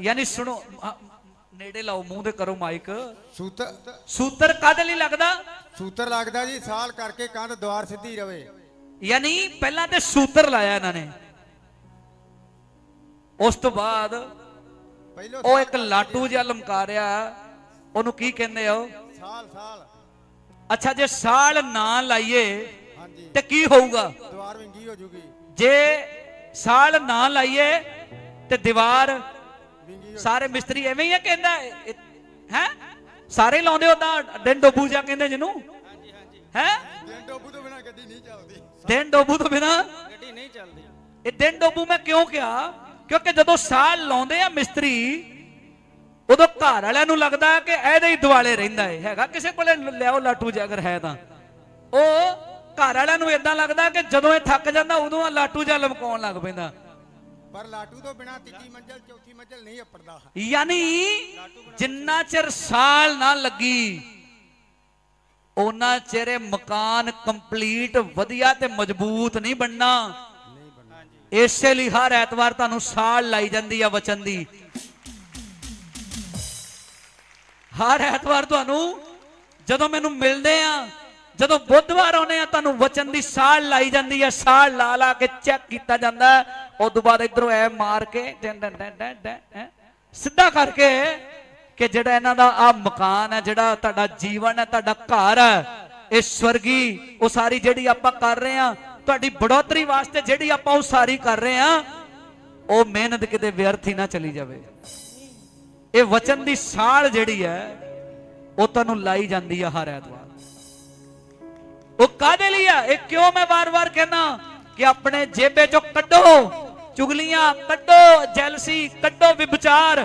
ਯਾਨੀ ਸੁਣੋ ਨੇੜੇ ਲਾਓ ਮੂੰਹ ਦੇ ਕਰੋ ਮਾਈਕ। ਸੂਤਰ ਸੂਤਰ ਕਾਦੇ ਲਈ ਲੱਗਦਾ? ਸੂਤਰ ਲੱਗਦਾ ਜੀ ਸਾਲ ਕਰਕੇ ਕੰਧ ਦੁਆਰ ਸਿੱਧੀ ਰਵੇ। ਯਾਨੀ ਪਹਿਲਾਂ ਤੇ ਸੂਤਰ ਲਾਇਆ ਇਹਨਾਂ ਨੇ। ਉਸ ਤੋਂ ਬਾਅਦ ਉਹ ਇੱਕ ਲਾਟੂ ਜਿਹਾ ਲਮਕਾਰਿਆ। ਉਹਨੂੰ ਕੀ ਕਹਿੰਦੇ ਆ? ਸਾਲ ਸਾਲ। ਅੱਛਾ ਜੇ ਸਾਲ ਨਾ ਲਾਈਏ ਤੇ ਕੀ ਹੋਊਗਾ? ਦੁਆਰ ਵਿੰਗੀ ਹੋ ਜੂਗੀ। ਜੇ ਸਾਲ ਨਾ ਲਾਈਏ ਤੇ ਦੀਵਾਰ ਸਾਰੇ ਮਿਸਤਰੀ ਐਵੇਂ ਹੀ ਆ ਕਹਿੰਦਾ ਹੈ? ਸਾਰੇ ਲਾਉਂਦੇ ਉਹਦਾ ਦਿਨ ਡੋਬੂ ਜਾ ਕਹਿੰਦੇ ਜਿਹਨੂੰ? ਹੈ? ਦਿਨ ਡੋਬੂ ਤੋਂ ਬਿਨਾ ਗੱਡੀ ਨਹੀਂ ਚੱਲਦੀ। ਦਿਨ ਡੋਬੂ ਤੋਂ ਬਿਨਾ ਗੱਡੀ ਨਹੀਂ ਚੱਲਦੀ ਇਹ ਦਿਨ ਡੋਬੂ ਮੈਂ ਕਿਉਂ ਕਿਹਾ? ਕਿਉਂਕਿ ਜਦੋਂ ਸਾਲ ਲਾਉਂਦੇ ਆ ਮਿਸਤਰੀ ਉਦੋਂ ਘਰ ਵਾਲਿਆਂ ਨੂੰ ਲੱਗਦਾ ਕਿ ਇਹਦੇ ਹੀ ਦਿਵਾਲੇ ਰਹਿੰਦਾ ਹੈ ਹੈਗਾ ਕਿਸੇ ਕੋਲੇ? ਲਿਆਓ ਲਾਟੂ ਜੇ ਅਗਰ ਹੈ ਤਾਂ। ਉਹ ਘਰ ਵਾਲਿਆਂ ਨੂੰ ਇਦਾਂ ਲੱਗਦਾ ਕਿ ਜਦੋਂ ਇਹ ਥੱਕ ਜਾਂਦਾ ਉਦੋਂ ਆ ਲਾਟੂ ਜਿਹਾ ਲਮਕਾਉਣ ਲੱਗ ਪੈਂਦਾ। ਪਰ ਲਾਟੂ ਤੋਂ ਬਿਨਾ ਤੀਜੀ ਮੰਜ਼ਲ ਚੌਥੀ ਮੰਜ਼ਲ ਨਹੀਂ ਅੱਪੜਦਾ। ਯਾਨੀ ਜਿੰਨਾ ਚਿਰ ਸਾਲ ਨਾ ਲੱਗੀ ਉਹਨਾਂ ਚਿਰ ਇਹ ਮਕਾਨ ਕੰਪਲੀਟ ਵਧੀਆ ਤੇ ਮਜ਼ਬੂਤ ਨਹੀਂ ਬਣਨਾ। ਨਹੀਂ ਬਣਨਾ ਇਸੇ ਲਈ ਹਰ ਐਤਵਾਰ ਤੁਹਾਨੂੰ ਸਾਲ ਲਾਈ ਜਾਂਦੀ ਆ ਵਚਨ ਦੀ। ਹਰ ਐਤਵਾਰ ਤੁਹਾਨੂੰ ਜਦੋਂ ਮੈਨੂੰ ਮਿਲਦੇ ਆ ਜਦੋਂ ਬੁੱਧਵਾਰ ਆਉਨੇ ਆ ਤੁਹਾਨੂੰ ਵਚਨ ਦੀ ਸਾਲ ਲਾਈ ਜਾਂਦੀ ਆ ਸਾਲ ਲਾ ਲਾ ਕੇ ਚੈੱਕ ਕੀਤਾ ਜਾਂਦਾ। ਉਸ ਤੋਂ ਬਾਅਦ ਇਧਰੋਂ ਐ ਮਾਰ ਕੇ ਡੈਂ ਸਿੱਧਾ ਕਰਕੇ ਕਿ ਜਿਹੜਾ ਇਹਨਾਂ ਦਾ ਆ ਮਕਾਨ ਹੈ, ਜਿਹੜਾ ਤੁਹਾਡਾ ਜੀਵਨ ਹੈ, ਤੁਹਾਡਾ ਘਰ ਹੈ, ਇਹ ਸਵਰਗੀ, ਉਹ ਸਾਰੀ ਜਿਹੜੀ ਆਪਾਂ ਕਰ ਰਹੇ ਆ ਤੁਹਾਡੀ ਬੜੋਤਰੀ ਵਾਸਤੇ ਜਿਹੜੀ ਆਪਾਂ ਉਹ ਸਾਰੀ ਕਰ ਰਹੇ ਆ ਉਹ ਮਿਹਨਤ ਕਿਤੇ ਵਿਅਰਥ ਹੀ ਨਾ ਚਲੀ ਜਾਵੇ। ਇਹ ਵਚਨ ਦੀ ਸਾਲ ਜਿਹੜੀ ਹੈ, ਉਹ ਤੁਹਾਨੂੰ ਲਾਈ ਜਾਂਦੀ ਹੈ ਹਰ ਐਤਵਾਰ। ਉਹ ਕਾਦੇ ਲਈ ਆ? ਇਹ ਕਿਉਂ ਮੈਂ ਵਾਰ-ਵਾਰ ਕਹਿਣਾ ਕਿ ਆਪਣੇ ਜੇਬੇ ਚੋਂ ਕੱਢੋ ਚੁਗਲੀਆਂ ਕੱਢੋ ਜੈਲਸੀ ਕੱਢੋ ਵਿਭਚਾਰ।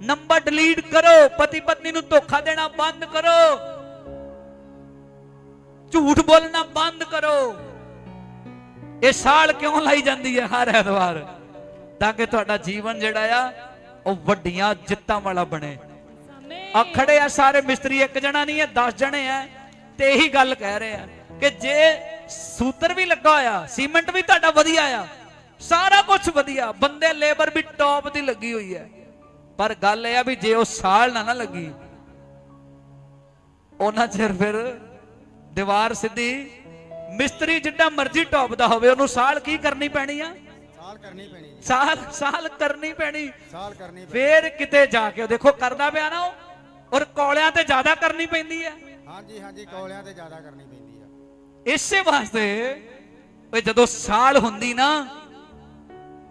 ਨੰਬਰ ਡਿਲੀਟ ਕਰੋ ਪਤੀ ਪਤਨੀ ਨੂੰ ਧੋਖਾ ਦੇਣਾ ਬੰਦ ਕਰੋ। ਝੂਠ ਬੋਲਣਾ ਬੰਦ ਕਰੋ। ਇਹ ਸਾਲ ਕਿਉਂ ਲਾਈ ਜਾਂਦੀ ਹੈ ਹਰ ਐਤਵਾਰ? ਤਾਂ ਕਿ ਤੁਹਾਡਾ ਜੀਵਨ ਜਿਹੜਾ ਆ ਉਹ ਵੱਡੀਆਂ ਜਿੱਤਾਂ ਵਾਲਾ ਬਣੇ। ਆ ਖੜੇ ਆ ਸਾਰੇ ਮਿਸਤਰੀ ਇੱਕ ਜਣਾ ਨਹੀਂ ਹੈ 10 ਜਣੇ ਆ। ਤੇ ਇਹੀ ਗੱਲ ਕਹਿ ਰਹੇ ਆ ਕਿ ਜੇ ਸੂਤਰ ਵੀ ਲੱਗਾ ਹੋਇਆ ਸੀਮੈਂਟ ਵੀ ਤੁਹਾਡਾ ਵਧੀਆ ਆ ਸਾਰਾ ਕੁਝ ਵਧੀਆ। ਬੰਦੇ ਲੇਬਰ ਵੀ ਟੌਪ ਦੀ ਲੱਗੀ ਹੋਈ ਹੈ। ਪਰ ਗੱਲ ਇਹ ਆ ਵੀ ਜੇ ਉਹ ਸਾਲ ਨਾ ਨਾ ਲੱਗੀ ਉਹਨਾਂ ਚਿਰ ਫਿਰ ਦੀਵਾਰ ਸਿੱਧੀ ਮਿਸਤਰੀ ਜਿੱਡਾ ਮਰਜ਼ੀ ਟੌਪ ਦਾ ਹੋਵੇ ਉਹਨੂੰ ਸਾਲ ਕੀ ਕਰਨੀ ਪੈਣੀ ਆ? ਸਾਲ ਕਰਨੀ ਪੈਣੀ ਸਾਲ ਸਾਲ ਕਰਨੀ ਪੈਣੀ। ਸਾਲ ਕਰਨੀ ਪੈਣੀ। ਫੇਰ ਕਿਤੇ ਜਾ ਕੇ ਉਹ ਦੇਖੋ ਕਰਦਾ ਪਿਆ ਨਾ ਉਹ ਔਰ ਕੌਲਿਆਂ ਤੇ ਜ਼ਿਆਦਾ ਕਰਨੀ ਪੈਂਦੀ ਹੈ। ਹਾਂਜੀ ਹਾਂਜੀ ਕੌਲਿਆਂ ਤੇ ਜ਼ਿਆਦਾ ਕਰਨੀ ਪੈਂਦੀ ਆ। ਇਸੇ ਵਾਸਤੇ ਓਏ ਜਦੋਂ ਸਾਲ ਹੁੰਦੀ ਨਾ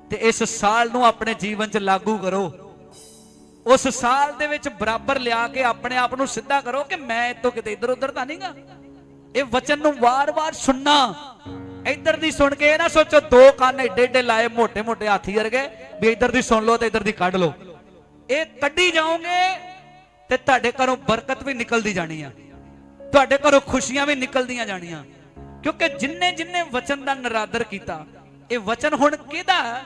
ਤੇ ਇਸ ਸਾਲ ਨੂੰ ਆਪਣੇ ਜੀਵਨ 'ਚ ਲਾਗੂ ਕਰੋ। ਉਸ ਸਾਲ ਦੇ ਵਿੱਚ ਬਰਾਬਰ ਲਿਆ ਕੇ ਆਪਣੇ ਆਪ ਨੂੰ ਸਿੱਧਾ ਕਰੋ ਕਿ ਮੈਂ ਇਤੋਂ ਕਿਤੇ ਇੱਧਰ ਉੱਧਰ ਤਾਂ ਨਹੀਂਗਾ। ਇਹ ਵਚਨ ਨੂੰ ਵਾਰ-ਵਾਰ ਸੁਣਨਾ। ਇੱਧਰ ਦੀ ਸੁਣ ਕੇ ਇਹ ਨਾ ਸੋਚੋ, ਦੋ ਕੰਨ ਏਡੇ ਏਡੇ ਲਾਏ ਮੋٹے-ਮੋٹے ਹਾਥੀ ਵਰਗੇ, ਵੀ ਇੱਧਰ ਦੀ ਸੁਣ ਲਓ ਤੇ ਇੱਧਰ ਦੀ ਕੱਢ ਲਓ। ਇਹ ਕੱਢੀ ਜਾਓਗੇ ਤੇ ਤੁਹਾਡੇ ਘਰੋਂ ਬਰਕਤ ਵੀ ਨਿਕਲਦੀ ਜਾਣੀ ਆ। ਤੁਹਾਡੇ ਘਰੋਂ ਖੁਸ਼ੀਆਂ ਵੀ ਨਿਕਲਦੀਆਂ ਜਾਣੀਆਂ। ਕਿਉਂਕਿ ਜਿੰਨੇ ਜਿੰਨੇ ਵਚਨ ਦਾ ਨਰਾਦਰ ਕੀਤਾ, ਇਹ ਵਚਨ ਹੁਣ ਕਿਹਦਾ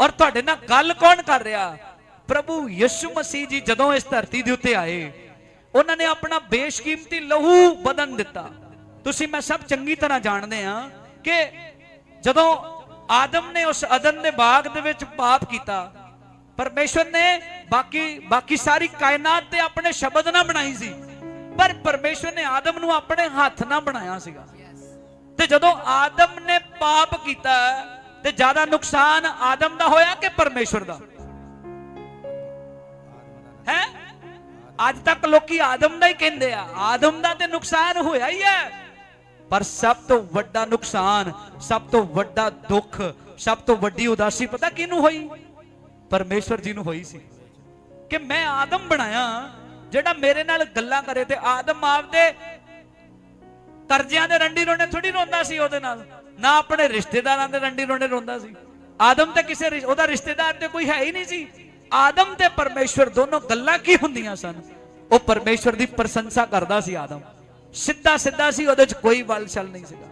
ਔਰ ਤੁਹਾਡੇ ਨਾਲ ਗੱਲ ਕੌਣ ਕਰ ਰਿਹਾ? ਪ੍ਰਭੂ ਯਿਸੂ ਮਸੀਹ ਜੀ ਜਦੋਂ ਇਸ ਧਰਤੀ ਦੇ ਉੱਤੇ ਆਏ, ਉਹਨਾਂ ਨੇ ਆਪਣਾ ਬੇਸ਼ਕੀਮਤੀ ਲਹੂ ਬਦਨ ਦਿੱਤਾ। ਤੁਸੀਂ, ਮੈਂ ਸਭ ਚੰਗੀ ਤਰ੍ਹਾਂ ਜਾਣਦੇ ਆ ਕਿ ਜਦੋਂ ਆਦਮ ਨੇ ਉਸ ਅਦਨ ਦੇ ਬਾਗ ਦੇ ਵਿੱਚ ਪਾਪ ਕੀਤਾ, ਪਰਮੇਸ਼ਵਰ ਨੇ ਬਾਕੀ ਬਾਕੀ ਸਾਰੀ ਕਾਇਨਾਤ ਤੇ ਆਪਣੇ ਸ਼ਬਦ ਨਾ ਬਣਾਈ ਸੀ, ਪਰ ਪਰਮੇਸ਼ਵਰ ਨੇ ਆਦਮ ਨੂੰ ਆਪਣੇ ਹੱਥ ਨਾਲ ਬਣਾਇਆ ਸੀਗਾ। ਤੇ ਜਦੋਂ ਆਦਮ ਨੇ ਪਾਪ ਕੀਤਾ ਤੇ ਜ਼ਿਆਦਾ ਨੁਕਸਾਨ ਆਦਮ ਦਾ ਹੋਇਆ ਕਿ ਪਰਮੇਸ਼ਵਰ ਦਾ? ਹੈ? ਅੱਜ ਤੱਕ ਲੋਕੀ ਆਦਮ ਦਾ ਹੀ ਕਹਿੰਦੇ ਆ। ਆਦਮ ਦਾ ਤੇ ਨੁਕਸਾਨ ਹੋਇਆ ਹੀ ਹੈ। ਪਰ ਸਭ ਤੋਂ ਵੱਡਾ ਨੁਕਸਾਨ, ਸਭ ਤੋਂ ਵੱਡਾ ਦੁੱਖ, ਸਭ ਤੋਂ ਵੱਡੀ ਉਦਾਸੀ ਪਤਾ ਕਿਹਨੂੰ ਹੋਈ? ਪਰਮੇਸ਼ਵਰ ਜੀ ਨੂੰ ਹੋਈ ਸੀ ਕਿ ਮੈਂ ਆਦਮ ਬਣਾਇਆ, ਜਿਹੜਾ ਮੇਰੇ ਨਾਲ ਗੱਲਾਂ ਕਰੇ ਤੇ ਆਦਮ ਆਪਦੇ ਕਰਜ਼ਿਆਂ ਦੇ ਰੰਡੀ ਰੋਣੇ ਥੋੜੀ ਰੋਂਦਾ ਸੀ ਉਹਦੇ ਨਾਲ। ਨਾ ਆਪਣੇ ਰਿਸ਼ਤੇਦਾਰਾਂ ਦੇ ਰੰਡੀ ਰੋਣੇ ਰੋਂਦਾ ਸੀ। ਆਦਮ ਤੇ ਕਿਸੇ ਉਹਦਾ ਰਿਸ਼ਤੇਦਾਰ ਤੇ ਕੋਈ ਹੈ ਹੀ ਨਹੀਂ ਸੀ। ਆਦਮ ਤੇ ਪਰਮੇਸ਼ਵਰ ਦੋਨੋਂ ਗੱਲਾਂ ਕੀ ਹੁੰਦੀਆਂ ਸਨ? ਉਹ ਪਰਮੇਸ਼ਵਰ ਦੀ ਪ੍ਰਸ਼ੰਸਾ ਕਰਦਾ ਸੀ ਆਦਮ। ਸਿੱਧਾ ਸਿੱਧਾ ਸੀ, ਉਹਦੇ ਚ ਕੋਈ ਵਲ ਛਲ ਨਹੀਂ ਸੀਗਾ।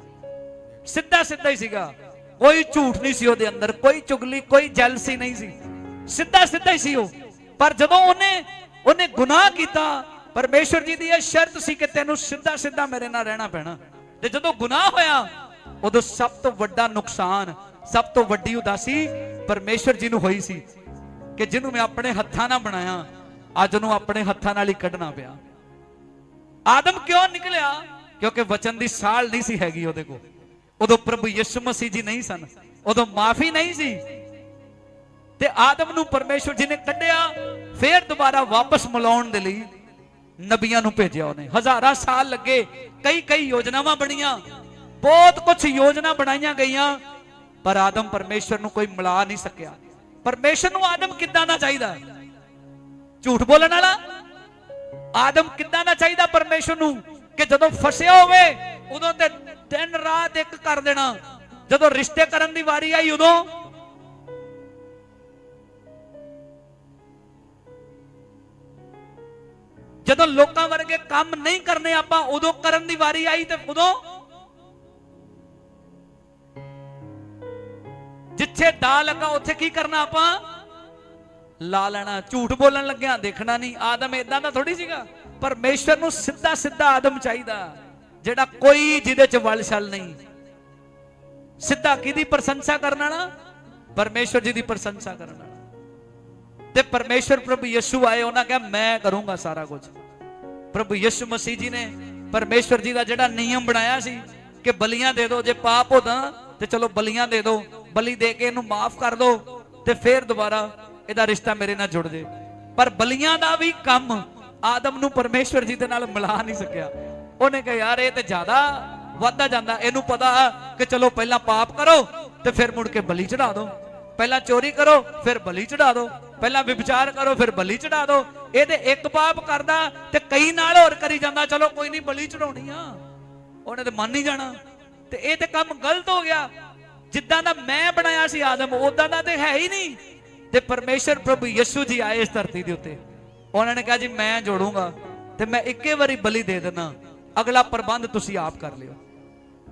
ਸਿੱਧਾ ਸਿੱਧਾ ਹੀ ਸੀਗਾ। ਕੋਈ ਝੂਠ ਨਹੀਂ ਸੀ ਉਹਦੇ ਅੰਦਰ, ਕੋਈ ਚੁਗਲੀ, ਕੋਈ ਜੈਲਸੀ ਨਹੀਂ ਸੀ। ਸਿੱਧਾ ਸਿੱਧਾ ਹੀ ਸੀ ਉਹ। ਪਰ ਜਦੋਂ ਉਹਨੇ ਉਹਨੇ ਗੁਨਾਹ ਕੀਤਾ, ਪਰਮੇਸ਼ਵਰ ਜੀ ਦੀ ਇਹ ਸ਼ਰਤ ਸੀ ਕਿ ਤੈਨੂੰ ਸਿੱਧਾ ਸਿੱਧਾ ਮੇਰੇ ਨਾਲ ਰਹਿਣਾ ਪੈਣਾ। ਤੇ ਜਦੋਂ ਗੁਨਾਹ ਹੋਇਆ ਉਦੋਂ ਸਭ ਤੋਂ ਵੱਡਾ ਨੁਕਸਾਨ, ਸਭ ਤੋਂ ਵੱਡੀ ਉਦਾਸੀ ਪਰਮੇਸ਼ਰ ਜੀ ਨੂੰ ਹੋਈ ਸੀ ਕਿ ਜਿਹਨੂੰ ਮੈਂ ਆਪਣੇ ਹੱਥਾਂ ਨਾਲ ਬਣਾਇਆ, ਅੱਜ ਉਹਨੂੰ ਆਪਣੇ ਹੱਥਾਂ ਨਾਲ ਹੀ ਕੱਢਣਾ ਪਿਆ। ਆਦਮ ਕਿਉਂ ਨਿਕਲਿਆ? ਕਿਉਂਕਿ ਵਚਨ ਦੀ ਸਾਲ ਨਹੀਂ ਸੀ ਹੈਗੀ ਉਹਦੇ ਕੋਲ। ਉਦੋਂ ਪ੍ਰਭੂ ਯਿਸੂ ਮਸੀਹ ਜੀ ਨਹੀਂ ਸਨ, ਉਦੋਂ ਮਾਫੀ ਨਹੀਂ ਸੀ। ਤੇ ਆਦਮ ਨੂੰ ਪਰਮੇਸ਼ਵਰ ਜੀ ਨੇ ਕੱਢਿਆ, ਫੇਰ ਦੁਬਾਰਾ ਵਾਪਸ ਮਿਲਾਉਣ ਦੇ ਲਈ ਨਬੀਆਂ ਨੂੰ ਭੇਜਿਆ ਉਹਨੇ। ਹਜ਼ਾਰਾਂ ਸਾਲ ਲੱਗੇ ਕਈ ਕਈ ਯੋਜਨਾਵਾਂ ਬਣੀਆਂ ਬਹੁਤ ਕੁਝ ਯੋਜਨਾ ਬਣਾਈਆਂ ਗਈਆਂ, ਪਰ ਆਦਮ ਪਰਮੇਸ਼ਵਰ ਨੂੰ ਕੋਈ ਮਿਲਾ ਨਹੀਂ ਸਕਿਆ। ਪਰਮੇਸ਼ਵਰ ਨੂੰ ਆਦਮ ਕਿੱਦਾਂ ਦਾ ਚਾਹੀਦਾ? ਝੂਠ ਬੋਲਣ ਵਾਲਾ? ਆਦਮ ਕਿੱਦਾਂ ਦਾ ਚਾਹੀਦਾ ਪਰਮੇਸ਼ਵਰ ਨੂੰ? ਕਿ ਜਦੋਂ ਫਸਿਆ ਹੋਵੇ, ਉਦੋਂ ਤੇ ਦਿਨ ਰਾਤ ਇੱਕ ਕਰ ਦੇਣਾ। ਜਦੋਂ ਰਿਸ਼ਤੇ ਕਰਨ ਦੀ ਵਾਰੀ ਆਈ, ਉਦੋਂ ਜਦੋਂ ਲੋਕਾਂ ਵਰਗੇ ਕੰਮ ਨਹੀਂ ਕਰਨੇ ਆਪਾਂ, ਉਦੋਂ ਕਰਨ ਦੀ ਵਾਰੀ ਆਈ ਤੇ ਉਦੋਂ ਜਿੱਥੇ ਦਾ ਲੱਗਾ, ਉੱਥੇ ਕੀ ਕਰਨਾ ਆਪਾਂ? ਲਾ ਲੈਣਾ। ਝੂਠ ਬੋਲਣ ਲੱਗਿਆ, ਦੇਖਣਾ ਨਹੀਂ। ਆਦਮ ਇਦਾਂ ਦਾ ਥੋੜੀ ਸੀਗਾ। ਪਰਮੇਸ਼ਰ ਨੂੰ ਸਿੱਧਾ ਸਿੱਧਾ ਆਦਮ ਚਾਹੀਦਾ, ਜਿਹੜਾ ਕੋਈ ਜਿਹਦੇ ਚ ਵਲ ਵਲਛਲ ਨਹੀਂ। ਸਿੱਧਾ ਕਿਹਦੀ ਪ੍ਰਸ਼ੰਸਾ ਕਰਨ ਵਾਲਾ? ਪਰਮੇਸ਼ਰ ਜੀ ਦੀ ਪ੍ਰਸ਼ੰਸਾ ਕਰਨਾ ਤੇ ਪਰਮੇਸ਼ਰ ਪ੍ਰਭੂ ਯਿਸੂ ਆਏ, ਉਹਨਾਂ ਕਿਹਾ, ਮੈਂ ਕਰੂੰਗਾ ਸਾਰਾ ਕੁਝ। ਪ੍ਰਭੂ ਯਿਸੂ ਮਸੀਹ ਜੀ ਨੇ ਪਰਮੇਸ਼ਰ ਜੀ ਦਾ ਜਿਹੜਾ ਨਿਯਮ ਬਣਾਇਆ ਸੀ ਕਿ ਬਲੀਆਂ ਦੇ ਦਿਓ, ਜੇ ਪਾਪ ਹੋਦਾ ਤੇ ਚਲੋ ਬਲੀਆਂ ਦੇ ਦਿਓ। ਬਲੀ ਦੇ ਕੇ ਇਹਨੂੰ ਮਾਫ ਕਰ ਦਿਓ ਤੇ ਫੇਰ ਦੁਬਾਰਾ ਇਹਦਾ ਰਿਸ਼ਤਾ ਮੇਰੇ ਨਾਲ ਜੁੜ ਜੇ। ਪਰ ਬਲੀਆਂ ਦਾ ਵੀ ਕੰਮ ਆਦਮ ਨੂੰ ਪਰਮੇਸ਼ਰ ਜੀ ਦੇ ਨਾਲ ਮਿਲਾ ਨਹੀਂ ਸਕਿਆ। ਉਹਨੇ ਕਿਹਾ, ਯਾਰ, ਇਹ ਤੇ ਜ਼ਿਆਦਾ ਵੱਧਦਾ ਜਾਂਦਾ। ਇਹਨੂੰ ਪਤਾ ਕਿ ਚਲੋ ਪਹਿਲਾਂ ਪਾਪ ਕਰੋ ਤੇ ਫਿਰ ਮੁੜ ਕੇ ਬਲੀ ਚੜਾ ਦਿਓ ਪਹਿਲਾਂ ਚੋਰੀ ਕਰੋ, ਫਿਰ ਬਲੀ ਚੜਾ ਦਿਓ ਪਹਿਲਾਂ ਵਿਚਾਰ ਕਰੋ, ਫਿਰ ਬਲੀ ਚੜਾ ਦਿਓ ਇਹ ਤੇ ਇੱਕ ਪਾਪ ਕਰਦਾ ਤੇ ਕਈ ਨਾਲ ਹੋਰ ਕਰੀ ਜਾਂਦਾ। ਚਲੋ ਕੋਈ ਨਹੀਂ, ਬਲੀ ਚੜਾਉਣੀ ਆ। ਉਹਨੇ ਤੇ ਮੰਨ ਨਹੀਂ ਜਾਣਾ। ਤੇ ਇਹ ਤੇ ਕੰਮ ਗਲਤ ਹੋ ਗਿਆ। ਜਿੱਦਾਂ ਦਾ ਮੈਂ ਬਣਾਇਆ ਸੀ ਆਦਮ ਉਦਾਂ ਦਾ ਤੇ ਹੈ ਹੀ ਨਹੀਂ। ਤੇ ਪਰਮੇਸ਼ਰ ਪ੍ਰਭੂ ਯਿਸੂ ਜੀ ਆਏ ਇਸ ਧਰਤੀ ਦੇ ਉੱਤੇ। ਉਹਨਾਂ ਨੇ ਕਿਹਾ ਜੀ, ਮੈਂ ਜੋੜੂੰਗਾ ਤੇ ਮੈਂ ਇੱਕੇ ਵਾਰੀ ਬਲੀ ਦੇ ਦੇਣਾ ਅਗਲਾ ਪ੍ਰਬੰਧ ਤੁਸੀਂ ਆਪ ਕਰ ਲਿਓ।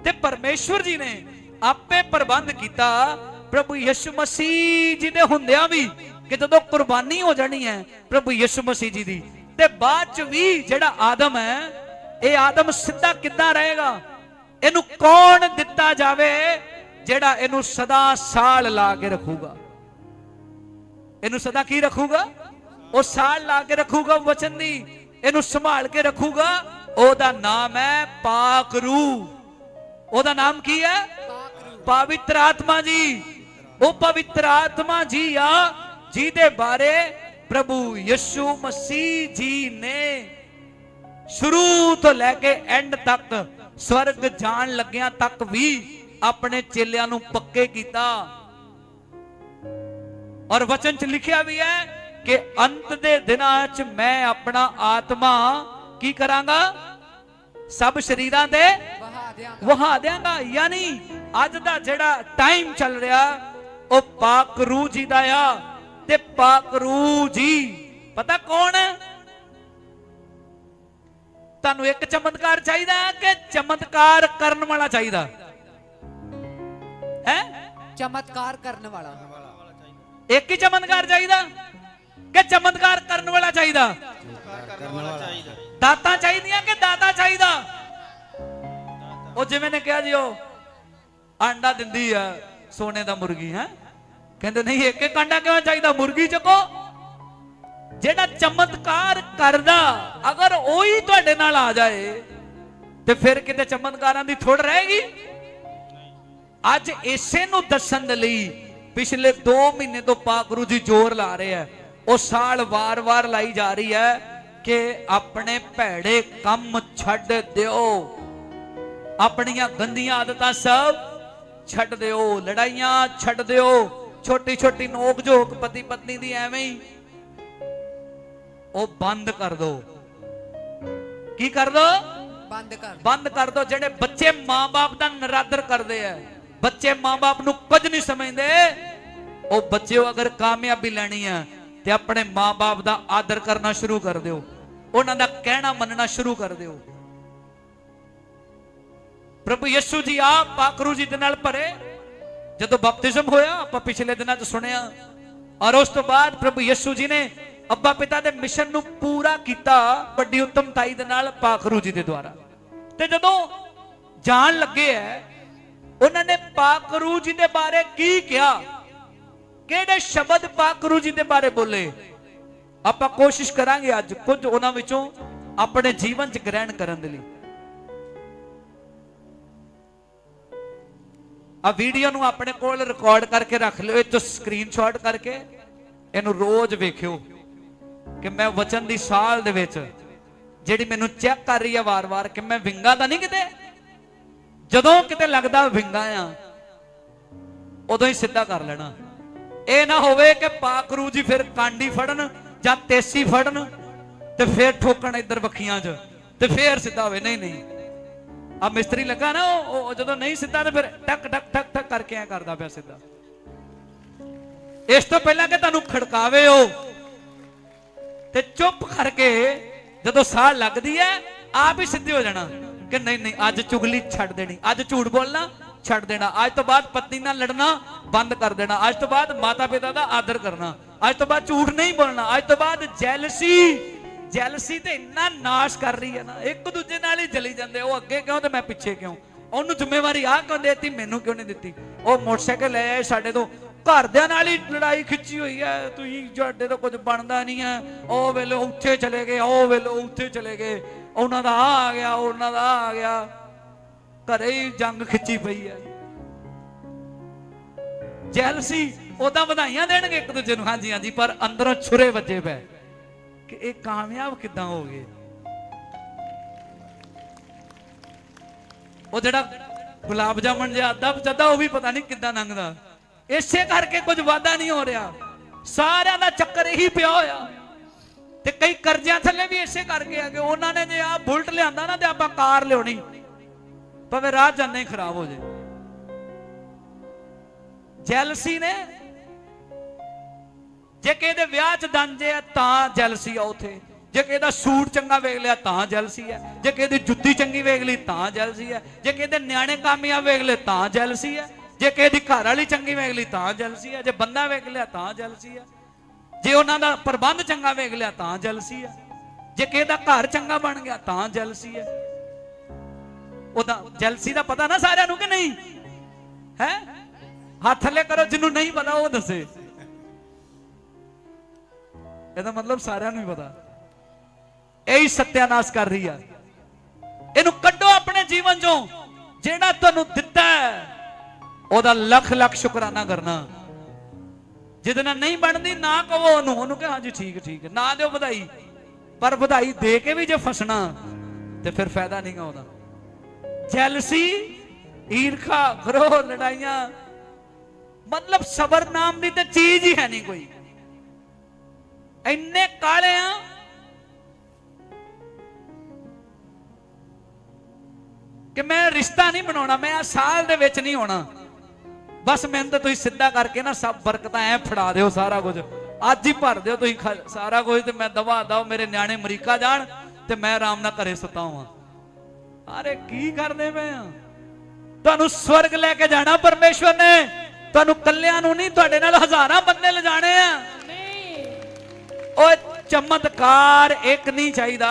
ਤੇ ਪਰਮੇਸ਼ਵਰ ਜੀ ਨੇ ਆਪੇ ਪ੍ਰਬੰਧ ਕੀਤਾ। ਪ੍ਰਭੂ ਯਿਸੂ ਮਸੀਹ ਜੀ ਦੇ ਹੁੰਦਿਆਂ ਵੀ ਕਿ ਜਦੋਂ ਕੁਰਬਾਨੀ ਹੋ ਜਾਣੀ ਹੈ ਪ੍ਰਭੂ ਯਿਸੂ ਮਸੀਹ ਜੀ ਦੀ, ਤੇ ਬਾਅਦ ਚ ਵੀ ਜਿਹੜਾ ਆਦਮ ਹੈ, ਇਹ ਆਦਮ ਸਿੱਧਾ ਕਿੱਦਾਂ ਰਹੇਗਾ? ਇਹਨੂੰ ਕੌਣ ਦਿੱਤਾ ਜਾਵੇ? ਜਿਹੜਾ ਇਹਨੂੰ ਸਦਾ ਸਾਲ ਲਾ ਕੇ ਰੱਖੂਗਾ। ਇਹਨੂੰ ਸਦਾ ਕੀ ਰੱਖੂਗਾ? ਉਹ ਸਾਲ ਲਾ ਕੇ ਰੱਖੂਗਾ ਵਚਨ ਦੀ। ਇਹਨੂੰ ਸੰਭਾਲ ਕੇ ਰੱਖੂਗਾ। ਉਹਦਾ ਨਾਮ ਹੈ ਪਾਕ ਰੂਹ। ਉਹਦਾ ਨਾਮ ਕੀ ਹੈ? ਪਵਿੱਤਰ ਆਤਮਾ ਜੀ। ਉਹ ਪਵਿੱਤਰ ਆਤਮਾ ਜੀ ਆ, ਜਿਹਦੇ ਬਾਰੇ ਪ੍ਰਭੂ ਯਿਸੂ ਮਸੀਹ ਜੀ ਨੇ ਸ਼ੁਰੂ ਤੋਂ ਲੈ ਕੇ ਐਂਡ ਤੱਕ ਸਵਰਗ ਜਾਣ ਲੱਗਿਆਂ ਤੱਕ ਵੀ ਆਪਣੇ ਚੇਲਿਆਂ ਨੂੰ ਪੱਕੇ ਕੀਤਾ। ਔਰ ਵਚਨ ਚ ਲਿਖਿਆ ਵੀ ਹੈ ਕਿ ਅੰਤ ਦੇ ਦਿਨਾਂ ਚ ਮੈਂ ਆਪਣਾ ਆਤਮਾ ਕੀ ਕਰਾਂਗਾ? ਸਭ ਸ਼ਰੀਰਾਂ ਦੇ ਵਹਾ ਦਿਆਂਗਾ। ਵਹਾ ਦਿਆਂਗਾ ਯਾਨੀ ਅੱਜ ਦਾ ਜਿਹੜਾ ਟਾਈਮ ਚੱਲ ਰਿਹਾ, ਉਹ ਪਾਕ ਰੂਹ ਜੀ ਦਾ ਆ ਤੇ ਪਾਕ ਰੂਹ ਜੀ। ਪਤਾ ਕੌਣ ਹੈ? ਤੁਹਾਨੂੰ ਇੱਕ ਚਮਤਕਾਰ ਚਾਹੀਦਾ ਹੈ ਕਿ ਚਮਤਕਾਰ ਕਰਨ ਵਾਲਾ ਚਾਹੀਦਾ। ਹੈ? ਚਮਤਕਾਰ ਕਰਨ ਵਾਲਾ। ਇੱਕ ਹੀ ਚਮਤਕਾਰ ਚਾਹੀਦਾ? ਕਿ ਚਮਤਕਾਰ ਕਰਨ ਵਾਲਾ ਚਾਹੀਦਾ? ਦਾਤਾਂ ਚਾਹੀਦੀਆਂ ਕਿ ਦਾਤਾ ਚਾਹੀਦਾ? ਉਹ ਜਿਵੇਂ ਨੇ ਕਿਹਾ ਜੀ ਉਹ ਆਂਡਾ ਦਿੰਦੀ ਆ ਸੋਨੇ ਦਾ ਮੁਰਗੀ ਹੈ? ਕਹਿੰਦੇ ਨਹੀਂ ਇੱਕ ਇੱਕ ਆਂਡਾ ਕਿਉਂ ਚਾਹੀਦਾ? ਮੁਰਗੀ ਚੱਕੋ। ਜਿਹੜਾ ਚਮਤਕਾਰ ਕਰਦਾ ਅਗਰ ਉਹੀ ਤੁਹਾਡੇ ਨਾਲ ਆ ਜਾਏ ਤੇ ਫਿਰ ਕਿਤੇ ਚਮਤਕਾਰਾਂ ਦੀ ਥੋੜ ਰਹੇਗੀ? ਅੱਜ ਇਸੇ ਨੂੰ ਦੱਸਣ ਦੇ ਲਈ ਪਿਛਲੇ 2 ਮਹੀਨੇ ਤੋਂ ਪਾਕ ਗੁਰੂ ਜੀ ਜ਼ੋਰ ਲਾ ਰਹੇ ਆ। ਉਹ ਸਾਲ ਵਾਰ-ਵਾਰ ਲਾਈ ਜਾ ਰਹੀ ਹੈ ਕਿ ਆਪਣੇ ਭੈੜੇ ਕੰਮ ਛੱਡ ਦਿਓ। ਆਪਣੀਆਂ ਗੰਦੀਆਂ ਆਦਤਾਂ ਸਭ ਛੱਡ ਦਿਓ ਲੜਾਈਆਂ ਛੱਡ ਦਿਓ। ਛੋਟੀ ਛੋਟੀ ਨੋਕ ਝੋਕ ਪਤੀ ਪਤਨੀ ਦੀ ਐਵੇਂ ਹੀ ਉਹ ਬੰਦ ਕਰ ਦਿਓ ਕੀ ਕਰ ਦਿਓ ਬੰਦ ਕਰ ਬੰਦ ਕਰ ਦੋ ਜਿਹੜੇ ਬੱਚੇ ਮਾਂ-ਬਾਪ ਦਾ ਨਰਾਦਰ ਕਰਦੇ ਆ। ਬੱਚੇ ਮਾਂ-ਬਾਪ ਨੂੰ ਕੁਝ ਨਹੀਂ ਸਮਝਦੇ। ਉਹ ਬੱਚਿਓ, ਅਗਰ ਕਾਮਯਾਬੀ ਲੈਣੀ ਆ ਤੇ ਆਪਣੇ ਮਾਂ-ਬਾਪ ਦਾ ਆਦਰ ਕਰਨਾ ਸ਼ੁਰੂ ਕਰ ਦਿਓ। ਉਹਨਾਂ ਦਾ ਕਹਿਣਾ ਮੰਨਣਾ ਸ਼ੁਰੂ ਕਰ ਦਿਓ। ਪ੍ਰਭੂ ਯਿਸੂ ਜੀ ਆ ਪਾਕਰੂ ਜੀ ਦੇ ਨਾਲ ਭਰੇ। ਜਦੋਂ ਬਪਤਿਜ਼ਮ ਹੋਇਆ, ਆਪਾਂ ਪਿਛਲੇ ਦਿਨਾਂ 'ਚ ਸੁਣਿਆ। ਔਰ ਉਸ ਤੋਂ ਬਾਅਦ ਪ੍ਰਭੂ ਯਿਸੂ ਜੀ ਨੇ ਅੱਬਾ ਪਿਤਾ ਦੇ ਮਿਸ਼ਨ ਨੂੰ ਪੂਰਾ ਕੀਤਾ ਵੱਡੀ ਉਤਮਤਾਈ ਦੇ ਨਾਲ ਪਾਖਰੂ ਜੀ ਦੇ ਦੁਆਰਾ। ਤੇ ਜਦੋਂ ਜਾਣ ਲੱਗੇ ਐ ਉਹਨਾਂ ਨੇ ਪਾਕ ਰੂਹ ਜੀ ਦੇ ਬਾਰੇ ਕੀ ਕਿਹਾ? ਕਿਹੜੇ ਸ਼ਬਦ ਪਾਕ ਰੂਹ ਜੀ ਦੇ ਬਾਰੇ ਬੋਲੇ? ਆਪਾਂ ਕੋਸ਼ਿਸ਼ ਕਰਾਂਗੇ ਅੱਜ ਕੁਝ ਉਹਨਾਂ ਵਿੱਚੋਂ ਆਪਣੇ ਜੀਵਨ 'ਚ ਗ੍ਰਹਿਣ ਕਰਨ ਦੇ ਲਈ। ਆ ਵੀਡੀਓ ਨੂੰ ਆਪਣੇ ਕੋਲ ਰਿਕਾਰਡ ਕਰਕੇ ਰੱਖ ਲਿਓ, ਇਹ ਤੋਂ ਸਕਰੀਨਸ਼ਾਟ ਕਰਕੇ ਇਹਨੂੰ ਰੋਜ਼ ਵੇਖਿਓ ਕਿ ਮੈਂ ਵਚਨ ਦੀ ਸਾਲ ਦੇ ਵਿੱਚ ਜਿਹੜੀ ਮੈਨੂੰ ਚੈੱਕ ਕਰ ਰਹੀ ਹੈ ਵਾਰ-ਵਾਰ, ਕਿ ਮੈਂ ਵਿੰਗਾ ਤਾਂ ਨਹੀਂ ਕਿਤੇ? ਜਦੋਂ ਕਿਤੇ ਲੱਗਦਾ ਵਿੰਗਾ ਆ, ਉਦੋਂ ਹੀ ਸਿੱਧਾ ਕਰ ਲੈਣਾ। ਇਹ ਨਾ ਹੋਵੇ ਕਿ ਪਾਕਰੂ ਜੀ ਫਿਰ ਕਾਂਡੀ ਫੜਨ ਜਾਂ ਤੇਸੀ ਫੜਨ ਤੇ ਫਿਰ ਠੋਕਣ ਇੱਧਰ ਵੱਖੀਆਂ 'ਚ ਤੇ ਫਿਰ ਸਿੱਧਾ ਹੋਵੇ। ਨਹੀਂ ਨਹੀਂ। ਆ ਮਿਸਤਰੀ ਲੱਗਾ ਨਾ ਉਹ ਉਹ ਜਦੋਂ ਨਹੀਂ ਸਿੱਧਾ ਤੇ ਫਿਰ ਟਕ ਟਕ ਟਕ ਟਕ ਕਰਕੇ ਐ ਕਰਦਾ ਪਿਆ ਸਿੱਧਾ। ਇਸ ਤੋਂ ਪਹਿਲਾਂ ਕਿ ਤੁਹਾਨੂੰ ਖੜਕਾਵੇ ਉਹ ਤੇ ਚੁੱਪ ਕਰਕੇ ਜਦੋਂ ਸਾਹ ਲੱਗਦੀ ਹੈ, ਆਪ ਹੀ ਸਿੱਧੇ ਹੋ ਜਾਣਾ। ਕਿ ਨਹੀਂ ਨਹੀਂ, ਅੱਜ ਚੁਗਲੀ ਛੱਡ ਦੇਣੀ। ਅੱਜ ਝੂਠ ਬੋਲਣਾ ਛੱਡ ਦੇਣਾ। ਅੱਜ ਤੋਂ ਬਾਅਦ ਪਤਨੀ ਨਾਲ ਲੜਨਾ ਬੰਦ ਕਰ ਦੇਣਾ। ਅੱਜ ਤੋਂ ਬਾਅਦ ਮਾਤਾ ਪਿਤਾ ਦਾ ਆਦਰ ਕਰਨਾ। ਅੱਜ ਤੋਂ ਬਾਅਦ ਝੂਠ ਨਹੀਂ ਬੋਲਣਾ। ਅੱਜ ਤੋਂ ਬਾਅਦ ਜੈਲਸੀ ਜੈਲਸੀ ਤੇ ਇੰਨਾ ਨਾਸ਼ ਕਰ ਰਹੀ ਹੈ ਨਾ, ਇੱਕ ਦੂਜੇ ਨਾਲ ਹੀ ਜਲੀ ਜਾਂਦੇ ਉਹ ਅੱਗੇ ਕਿਉਂ ਤੇ ਮੈਂ ਪਿੱਛੇ ਕਿਉਂ? ਉਹਨੂੰ ਜ਼ਿੰਮੇਵਾਰੀ ਆ ਕਿਉਂ ਦੇਤੀ? ਮੈਨੂੰ ਕਿਉਂ ਨਹੀਂ ਦਿੱਤੀ? ਉਹ ਮੋਟਰਸਾਈਕਲ ਲੈ ਆਏ ਸਾਡੇ ਤੋਂ। ਘਰਦਿਆਂ ਨਾਲ ਹੀ ਲੜਾਈ ਖਿੱਚੀ ਹੋਈ ਹੈ। ਤੁਸੀਂ ਤੁਹਾਡੇ ਤੋਂ ਕੁਝ ਬਣਦਾ ਨਹੀਂ ਹੈ। ਉਹ ਵੇਲੇ ਉੱਥੇ ਚਲੇ ਗਏ, ਉਹ ਵੇਲੇ ਉੱਥੇ ਚਲੇ ਗਏ। ਉਹਨਾਂ ਦਾ ਆ ਆ ਗਿਆ, ਉਹਨਾਂ ਦਾ ਆ ਗਿਆ। ਘਰੇ ਹੀ ਜੰਗ ਖਿੱਚੀ ਪਈ ਹੈ ਜੈਲਸੀ ਉਹਦਾ ਵਧਾਈਆਂ ਦੇਣਗੇ ਇੱਕ ਦੂਜੇ ਨੂੰ। ਹਾਂਜੀ ਹਾਂਜੀ, ਪਰ ਅੰਦਰੋਂ ਛੁਰੇ ਵੱਜੇ ਪਏ। ਕਿ ਇਹ ਕਾਮਯਾਬ ਕਿੱਦਾਂ ਹੋ ਗਏ? ਉਹ ਜਿਹੜਾ ਗੁਲਾਬ ਜਾਮਣ ਜਿਹਾ ਅੱਧਾ ਪਚਦਾ ਉਹ ਵੀ ਪਤਾ ਨਹੀਂ ਕਿੱਦਾਂ ਲੰਘਦਾ। ਇਸੇ ਕਰਕੇ ਕੁਝ ਵਾਦਾ ਨਹੀਂ ਹੋ ਰਿਹਾ। ਸਾਰਿਆਂ ਦਾ ਚੱਕਰ ਇਹੀ ਪਿਆ ਹੋਇਆ। ਤੇ ਕਈ ਕਰਜ਼ਿਆਂ ਥੱਲੇ ਵੀ ਇਸੇ ਕਰਕੇ ਆ ਕਿ ਉਹਨਾਂ ਨੇ ਜੇ ਆ ਬੁਲਟ ਲਿਆਂਦਾ ਨਾ ਤੇ ਆਪਾਂ ਕਾਰ ਲਿਆਉਣੀ। ਭਾਵੇਂ ਰਾਹ ਜਾਂਦੇ ਹੀ ਖਰਾਬ ਹੋ ਜੇ। ਜੈਲਸੀ ਨੇ। ਜੇ ਕਿਸੇ ਦੇ ਵਿਆਹ 'ਚ ਦੰਜੇ ਆ ਤਾਂ ਜੈਲਸੀ ਆ ਉਥੇ। ਜੇ ਕਿਸੇ ਦਾ ਸੂਟ ਚੰਗਾ ਵੇਖ ਲਿਆ ਤਾਂ ਜੈਲਸੀ ਹੈ ਜੇ ਕਿਸੇ ਦੀ ਜੁੱਤੀ ਚੰਗੀ ਵੇਖ ਲਈ ਤਾਂ ਜੈਲਸੀ ਹੈ ਜੇ ਕਿਸੇ ਦੇ ਨਿਆਣੇ ਕਾਮਯਾਬ ਵੇਖ ਲਏ ਤਾਂ ਜੈਲਸੀ ਹੈ ਜੇ ਕਿਸੇ ਦੀ ਘਰ ਵਾਲੀ ਚੰਗੀ ਵੇਖ ਲਈ ਤਾਂ ਜੈਲਸੀ ਹੈ ਜੇ ਬੰਦਾ ਵੇਖ ਲਿਆ ਤਾਂ ਜੈਲਸੀ ਹੈ ਜੇ ਉਹਨਾਂ ਦਾ ਪ੍ਰਬੰਧ ਚੰਗਾ ਵੇਖ ਲਿਆ ਤਾਂ ਜੈਲਸੀ ਹੈ। ਜੇ ਕਿਸੇ ਦਾ ਘਰ ਚੰਗਾ ਬਣ ਗਿਆ ਤਾਂ ਜੈਲਸੀ ਹੈ। ਉਹਦਾ ਜੈਲਸੀ ਦਾ ਪਤਾ ਨਾ ਸਾਰਿਆਂ ਨੂੰ ਕਿ ਨਹੀਂ? ਹੈ? ਹੱਥ ਥੱਲੇ ਕਰੋ, ਜਿਹਨੂੰ ਨਹੀਂ ਪਤਾ ਉਹ ਦੱਸੇ। ਇਹਦਾ ਮਤਲਬ ਸਾਰਿਆਂ ਨੂੰ ਹੀ ਪਤਾ। ਇਹ ਹੀ ਸਤਿਆਨਾਸ਼ ਕਰ ਰਹੀ ਆ। ਇਹਨੂੰ ਕੱਢੋ ਆਪਣੇ ਜੀਵਨ ਚੋਂ। ਜਿਹੜਾ ਤੁਹਾਨੂੰ ਦਿੱਤਾ ਉਹਦਾ ਲੱਖ ਲੱਖ ਸ਼ੁਕਰਾਨਾ ਕਰਨਾ। ਜਿਹਦੇ ਨਾਲ ਨਹੀਂ ਬਣਦੀ, ਨਾ ਕਹੋ ਉਹਨੂੰ। ਉਹਨੂੰ ਕਹੇ, ਹਾਂਜੀ, ਠੀਕ ਠੀਕ। ਨਾ ਦਿਓ ਵਧਾਈ। ਪਰ ਵਧਾਈ ਦੇ ਕੇ ਵੀ ਜੇ ਫਸਣਾ, ਤੇ ਫਿਰ ਫਾਇਦਾ ਨਹੀਂਗਾ ਉਹਦਾ। ਜੈਲਸੀ, ਈਰਖਾ ਗਰੋਹ ਲੜਾਈਆਂ, ਮਤਲਬ ਸਬਰ ਨਾਮ ਦੀ ਤੇ ਚੀਜ਼ ਹੀ ਹੈ ਨਹੀਂ ਕੋਈ। ਇੰਨੇ ਕਾਲੇ ਆ। ਕਿ ਮੈਂ ਰਿਸ਼ਤਾ ਨਹੀਂ ਬਣਾਉਣਾ, ਮੈਂ ਆ ਸਾਲ ਦੇ ਵਿੱਚ ਨਹੀਂ ਹੋਣਾ। ਬਸ ਮੈਨੂੰ ਤਾਂ ਤੁਸੀਂ ਸਿੱਧਾ ਕਰਕੇ ਨਾ ਸਭ ਬਰਕਤਾਂ ਐ ਫੜਾ ਦਿਓ ਸਾਰਾ ਕੁਝ। ਅੱਜ ਹੀ ਭਰ ਦਿਓ ਤੁਸੀਂ ਸਾਰਾ ਕੁਝ ਤੇ ਮੈਂ ਦਵਾ ਦਓ ਮੇਰੇ ਨਿਆਣੇ ਅਮਰੀਕਾ ਜਾਣ ਤੇ ਮੈਂ ਆਰਾਮ ਨਾਲ ਘਰੇ ਸੁਤਾਵਾਂ। ਅਰੇ ਕੀ ਕਰਦੇ ਪਏ ਆ? ਤੁਹਾਨੂੰ ਸਵਰਗ ਲੈ ਕੇ ਜਾਣਾ ਪਰਮੇਸ਼ਵਰ ਨੇ। ਤੁਹਾਨੂੰ ਕੱਲਿਆਂ ਨੂੰ ਨਹੀਂ ਤੁਹਾਡੇ ਨਾਲ ਹਜ਼ਾਰਾਂ ਬੰਦੇ ਲਿਜਾਣੇ ਆ। ਓਏ ਚਮਤਕਾਰ ਇੱਕ ਨਹੀਂ ਚਾਹੀਦਾ।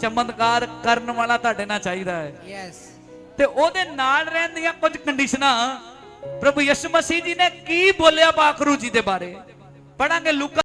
ਚਮਤਕਾਰ ਕਰਨ ਵਾਲਾ ਤੁਹਾਡੇ ਨਾਲ ਚਾਹੀਦਾ ਹੈ। ਯੈਸ ਤੇ ਉਹਦੇ ਨਾਲ ਰਹਿਣ ਦੀਆਂ ਕੁਝ ਕੰਡੀਸ਼ਨਾਂ ਪ੍ਰਭੂ ਯਿਸੂ ਮਸੀਹ ਜੀ ਨੇ ਕੀ ਬੋਲਿਆ ਪਾਖਰੂ ਜੀ ਦੇ ਬਾਰੇ? ਪੜਾਂਗੇ ਲੂਕਾ